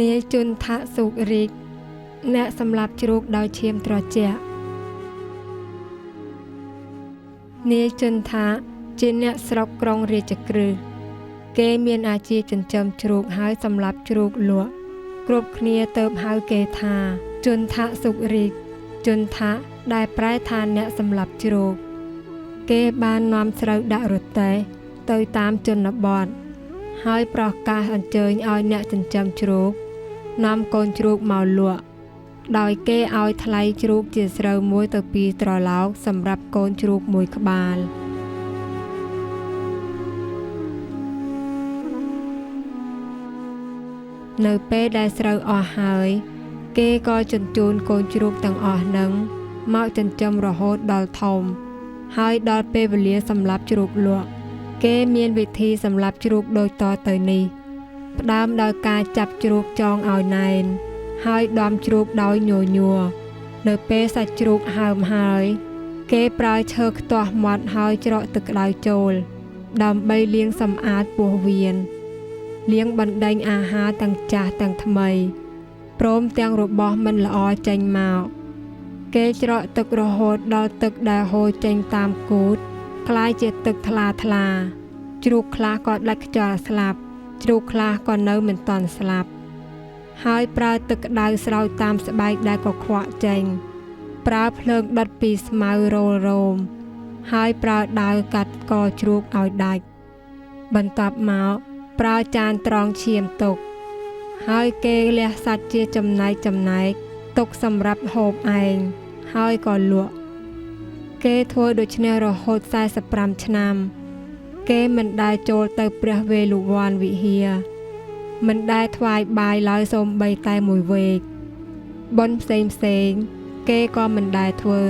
នាយជន្ទៈសុរិកអ្នកសម្លាប់ជ្រូកដោយឈាមត្រជាក់នាយជន្ទៈជាអ្នកស្រុកក្រុងរាជក្រឹសគេមានអាជីពចិញ្ចឹមជ្រូកហើយសម្លាប់ជ្រូកលក់គ្រប់គ្នាទៅហៅគេថាជន្ទៈសុរិកជន្ទៈដែលប្រែថាអ្នកសម្លាប់ជ្រូកគេបាននាំស្រូវដាក់រទេះទៅតាមជនបទ ហើយប្រកាសអញ្ជើញឲ្យអ្នកចិញ្ចឹមជ្រូកនាំកូនជ្រូកមកលក់ដោយគេឲ្យថ្លៃជ្រូកជាស្រូវ1ទៅ2ត្រឡោកសម្រាប់កូនជ្រូកមួយក្បាលនៅពេលដែលស្រូវអស់ហើយ គេក៏ជញ្ជូនកូនជ្រូកទាំងអស់នឹងមកចិញ្ចឹមរហូតដល់ធំ ហើយដល់ពេលវេលាសម្រាប់ជ្រូកលក់ គេមានវិធីសម្រាប់ជ្រូកដូចតទៅនេះ ផ្ដើមដោយការចាប់ជ្រូកចងឲ្យណែន ហើយដំជ្រូកដោយញញួរនៅពេលសាច់ជ្រូកហើមហើយ គេប្រើឈើខ្ទាស់មាត់ហើយច្រកទឹកក្តៅចូល ដើម្បីលាងសម្អាតពោះវៀនលាងបណ្ដេញអាហារទាំងចាស់ទាំងថ្មីព្រមទាំងរបស់មិនល្អចេញមកគេច្រកទឹករហូតដល់ទឹកដែលហូរចេញតាមគូត ផ្លាយជាទឹកថ្លាថ្លាជ្រូកខ្លះក៏ដាច់ខ្យល់ស្លាប់ជ្រូកខ្លះក៏នៅមិនទាន់ស្លាប់ ហើយប្រើទឹកក្តៅស្រោចតាមស្បែកដែលកខ្វក់ចេញប្រើភ្លើងដុតពីស្មៅរោលរោមហើយប្រើដាវកាត់កជ្រូកឲ្យដាច់បន្ទាប់មកប្រើចានត្រងឈាមទុក ហើយគេលះសាច់ជាចំណែកចំណែកទុកសម្រាប់ហូបឯងហើយក៏លក់ គេធ្វើដូច្នេះរហូត45ឆ្នាំ គេមិនដែលចូលទៅព្រះវេលុវ័នវិហារមិនដែលថ្វាយបាយឡើយសូម្បីតែមួយវេកបន់ផ្សេងផ្សេង គេក៏មិនដែលធ្វើ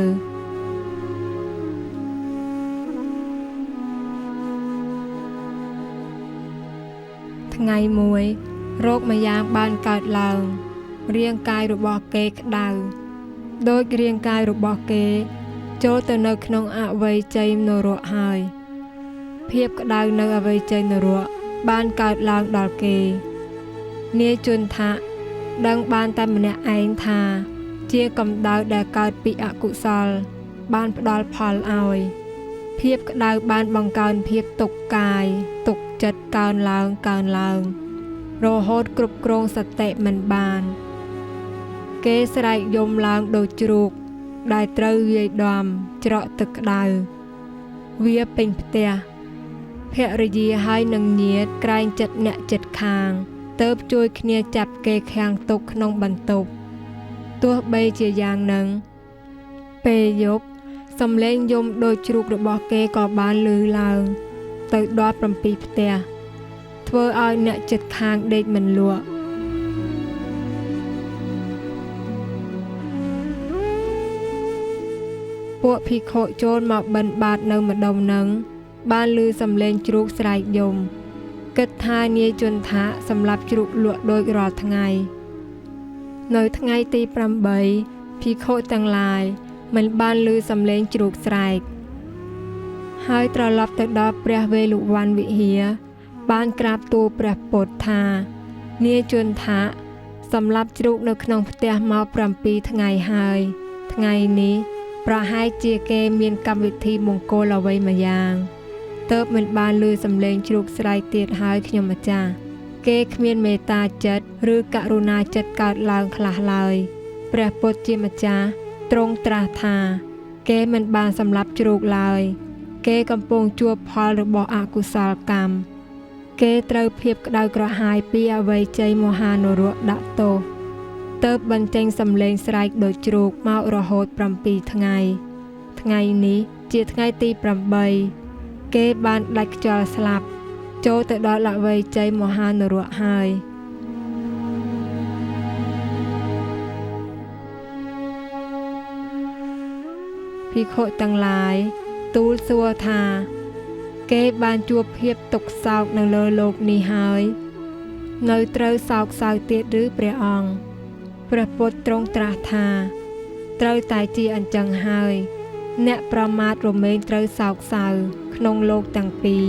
ថ្ងៃមួយរោគម្យ៉ាងបានកើតឡើង រាងកាយរបស់គេក្តៅដូចរាងកាយរបស់គេ ចូលទៅនៅក្នុងអវ័យជ័យនរៈហើយ ភាពក្តៅនៅអវ័យជ័យនរៈបានកើតឡើងដល់គេនាយជន់ថាដឹងបានតែម្នាក់ឯងថា ជាកម្ដៅដែលកើតពីអកុសល បានផ្ដល់ផលឲ្យ ភាពក្តៅបានបង្កើនភាពទុកកាយទុកចិត្តកើនឡើងកើនឡើង រហូតគ្រប់គ្រងសតិមិនបាន គេស្រែកយំឡើងដូចជ្រូក ដែលត្រូវវាយដំច្រកទឹកក្តៅវាពេញផ្ទះភរិយាហើយនឹងញាតក្រែងចិត្តអ្នកចិត្តខាងទៅជួយគ្នាចាប់គេខាំងទុកក្នុងបន្ទប់ទោះបីជាយ៉ាងនឹងពេលយប់សំឡេងយំដោយជ្រូករបស់គេក៏បានលឺឡើង ទៅដល់7ផ្ទះធ្វើឲ្យអ្នកចិត្តខាងដេកមិនលក់ ពួកភិក្ខុចូលមកបិណ្ឌបាតនៅម្ដុំនឹងបានលឺសំឡេងជ្រូកស្រែកយំគិតថានាយជន្ថាសម្រាប់ជ្រូកលក់ដូចរាល់ថ្ងៃ នៅថ្ងៃទី8ភិក្ខុទាំងឡាយមិនបានលឺសំឡេងជ្រូកស្រែកហើយត្រឡប់ទៅដល់ព្រះវេលុវ័នវិហារបានក្រាបទូលព្រះពុទ្ធថា នាយជន្ថាសម្រាប់ជ្រូកនៅក្នុងផ្ទះមក7ថ្ងៃហើយ ថ្ងៃនេះ ប្រហែលជាគេមានកម្មវិធីមង្គលអ្វីមួយយ៉ាងទៅមិនបានលឺសំឡេងជ្រូកស្រែកទៀតហើយខ្ញុំម្ចាស់គេគ្មានមេត្តាចិត្តឬករុណាចិត្តកើតឡើងខ្លះឡើយព្រះពុទ្ធជាម្ចាស់ទ្រង់ត្រាស់ថា គេមិនបានសម្លាប់ជ្រូកឡើយ គេកំពុងជួបផលរបស់អកុសលកម្មគេត្រូវភាពក្តៅក្រហាយពីអវ័យជ័យមហានរៈដាក់ទោស ទៅបញ្ចេញសំឡេងស្រែកដូចជ្រូកមករហូត7ថ្ងៃ ថ្ងៃនេះជាថ្ងៃទី8គេបានដាច់ខ្យល់ស្លាប់ ចូលទៅដល់លវ័យជ័យមហានរៈហើយភិក្ខុទាំងឡាយទូលសួរថា គេបានជួបភាពទុក្ខសោកនៅលើលោកនេះហើយ នៅត្រូវសោកសៅទៀតឬព្រះអង្គ ព្រះពុទ្ធទ្រង់ត្រាស់ថាត្រូវតែជាអញ្ចឹងហើយ អ្នកប្រមាថរមែងត្រូវសោកសៅក្នុងលោកទាំងពីរ